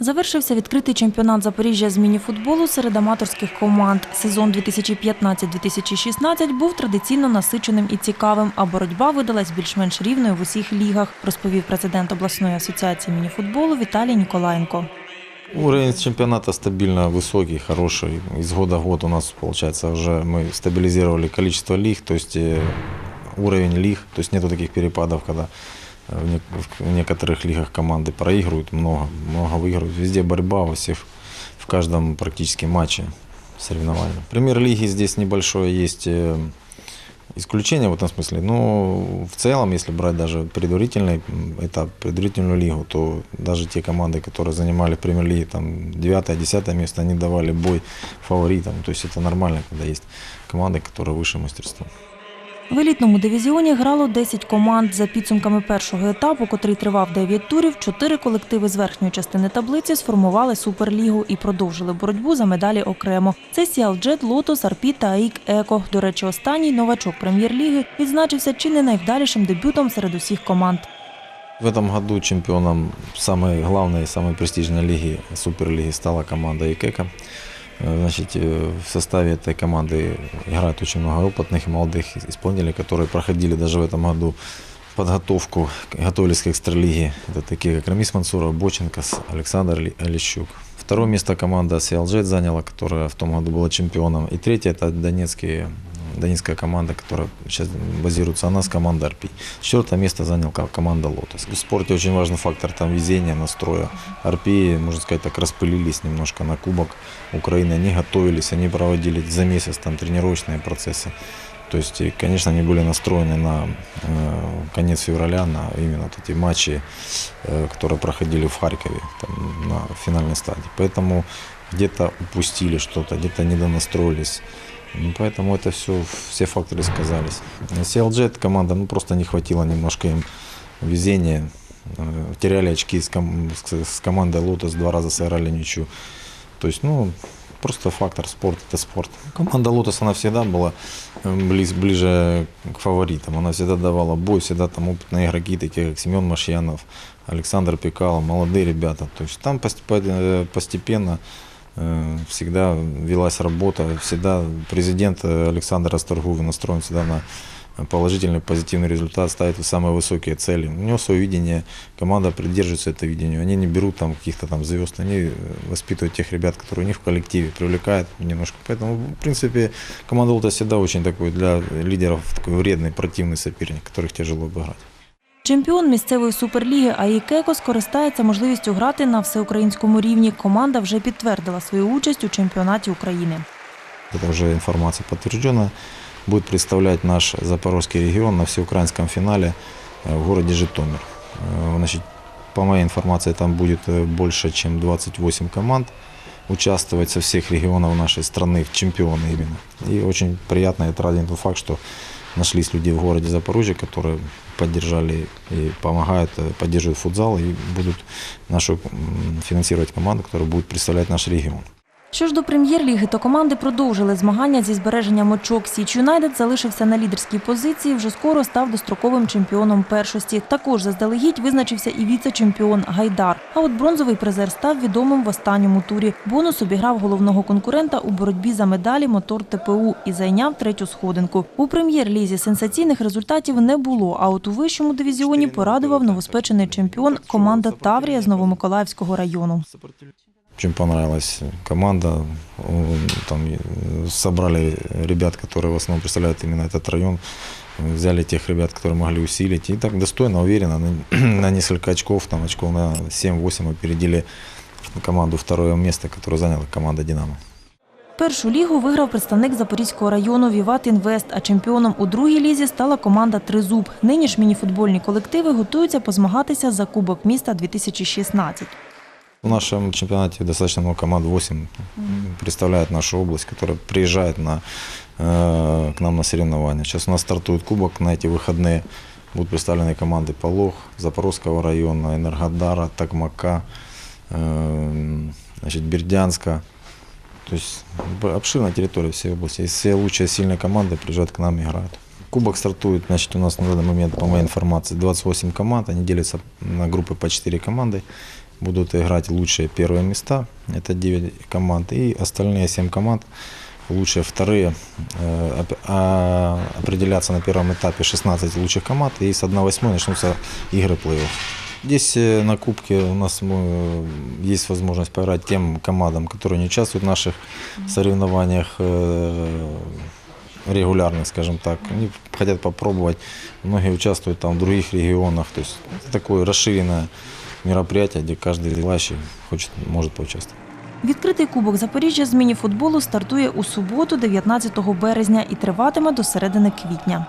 Завершився відкритий чемпіонат Запоріжжя з мініфутболу серед аматорських команд. Сезон 2015-2016 був традиційно насиченим і цікавим, а боротьба видалась більш-менш рівною в усіх лігах, розповів президент обласної асоціації мініфутболу Віталій Ніколаєнко. Уровень чемпионата стабильно высокий, хороший. Из года в год у нас, получается, уже мы стабилизировали количество лиг, то есть э, уровень лиг, то есть нету таких перепадов, когда э, в не- в некоторых лигах команды проигрывают много, много выигрывают. Везде борьба во всех, в каждом практически матче соревнования. Премьер-лиги здесь небольшое есть э, исключение в этом смысле. Но в целом, если брать даже предварительный этап, предварительную лигу, то даже те команды, которые занимали в премьер-лиге там 9-10 место, они давали бой фаворитам. То есть это нормально, когда есть команды, которые выше мастерством. В елітному дивізіоні грало 10 команд. За підсумками першого етапу, котрий тривав 9 турів, чотири колективи з верхньої частини таблиці сформували суперлігу і продовжили боротьбу за медалі окремо. Це Сіалджет, Лотос, Арпі та АІК Еко. До речі, останній новачок прем'єр-ліги відзначився чи не найвдалішим дебютом серед усіх команд. В этом году чемпионом самой главной, самой престижной лиги, суперлиги, стала команда Икека. Э, Значит, э, в составе этой команды играет очень много опытных и молодых исполнителей, которые проходили даже в этом году подготовку, готовились к экстралиге. Это такие, как Рамис Мансуров, Боченко, Александр Ли- Олещук. Второе место команда Сиалджет заняла, которая в том году была чемпионом. И третье – это донецкие Донецкая команда, которая сейчас базируется у нас, команда Арпи. Четвертое место занял ко- команда Лотос. В спорте очень важный фактор там везения, настроя. Арпи, можно сказать, так распылились немножко на Кубок Украины. Они готовились, они проводили за месяц там тренировочные процессы. То есть, конечно, они были настроены на э, конец февраля, на именно вот эти матчи, э, которые проходили в Харькове там, на финальной стадии. Поэтому где-то упустили что-то, где-то недонастроились. Ну, поэтому это все, все факторы сказались. CLG эта команда, ну просто не хватило немножко им везения. Э, Теряли очки с, ком- с- командой Лотос, два раза сыграли ничью. То есть, ну, просто фактор спорт это спорт. Команда Лотос, она всегда была э, близ, ближе к фаворитам. Она всегда давала бой, всегда там опытные игроки, такие как Семен Машьянов, Александр Пекало, молодые ребята. То есть там э, постепенно всегда велась работа, всегда президент э, Александр Расторгуев настроен всегда на положительный, позитивный результат, ставит самые высокие цели. У него свое видение, команда придерживается этого видению. Они не берут там каких-то там звезд, они э, воспитывают тех ребят, которые у них в коллективе, привлекают немножко. Поэтому, в принципе, команда Лота всегда очень такой для лидеров такой вредный, противный соперник, которых тяжело обыграть. Чемпіон місцевої суперліги АІК Еко скористається можливістю грати на всеукраїнському рівні. Команда вже підтвердила свою участь у чемпіонаті України. это уже информация подтвержденная, будет представлять наш Запорожский регион на всеукраинском финале э, в городе Житомир. Э, Значит, по моей информации, там будет э, больше, чем 28 команд участвовать со всех регионов нашей страны, в чемпионы именно. И очень приятно и отраден тот факт, что нашлись люди в городе Запорожье, которые поддержали и помогают, э, поддерживают футзал и будут нашу финансировать команду, которая будет представлять наш регион. Що ж до прем'єр-ліги, то команди продовжили змагання зі збереженням очок. Січ Юнайтед залишився на лідерській позиції, вже скоро став достроковим чемпіоном першості. Також заздалегідь визначився і віце-чемпіон Гайдар. А от бронзовий призер став відомим в останньому турі. Бонус обіграв головного конкурента у боротьбі за медалі мотор ТПУ і зайняв третю сходинку. У прем'єр-лізі сенсаційних результатів не було. А от у вищому дивізіоні порадував новоспечений чемпіон команда Таврія з Новомиколаївського району. Очень понравилась команда. М, Там э, собрали ребят, которые в основном представляют именно этот район. Э, Взяли тех ребят, которые могли усилить. И так достойно, уверенно, на, на несколько очков, там очков на 7-8 опередили команду второе место, которое заняла команда «Динамо». Першу лігу виграв представник Запорізького району Віват Інвест, а чемпіоном у другій лізі стала команда Тризуб. Нині ж мініфутбольні колективи готуються позмагатися за Кубок міста 2016. В нашем чемпионате достаточно много команд, 8 представляет нашу область, которая приезжает на, э, к нам на соревнования. Сейчас у нас стартует кубок на эти выходные. Будут представлены команды Полох, Запорожского района, Энергодара, Токмака, э, значит, Бердянска. То есть обширная территория всей области. И все лучшие сильные команды приезжают к нам и играют. Кубок стартует, значит, у нас на данный момент, по моей информации, 28 команд. Они делятся на группы по 4 команды. Будут играть лучшие первые места, это 9 команд, и остальные 7 команд, лучшие вторые, э, а, определяться на первом этапе 16 лучших команд, и с 1-8 начнутся игры плей-офф. Здесь э, на Кубке у нас э, есть возможность поиграть тем командам, которые не участвуют в наших соревнованиях регулярных, скажем так. Они хотят попробовать. Многие участвуют там в других регионах. То есть такое расширенное мероприятие, где каждый желающий хочет, может поучаствовать. Відкритий кубок Запоріжжя з мініфутболу стартує у суботу, 19 березня, і триватиме до середини квітня.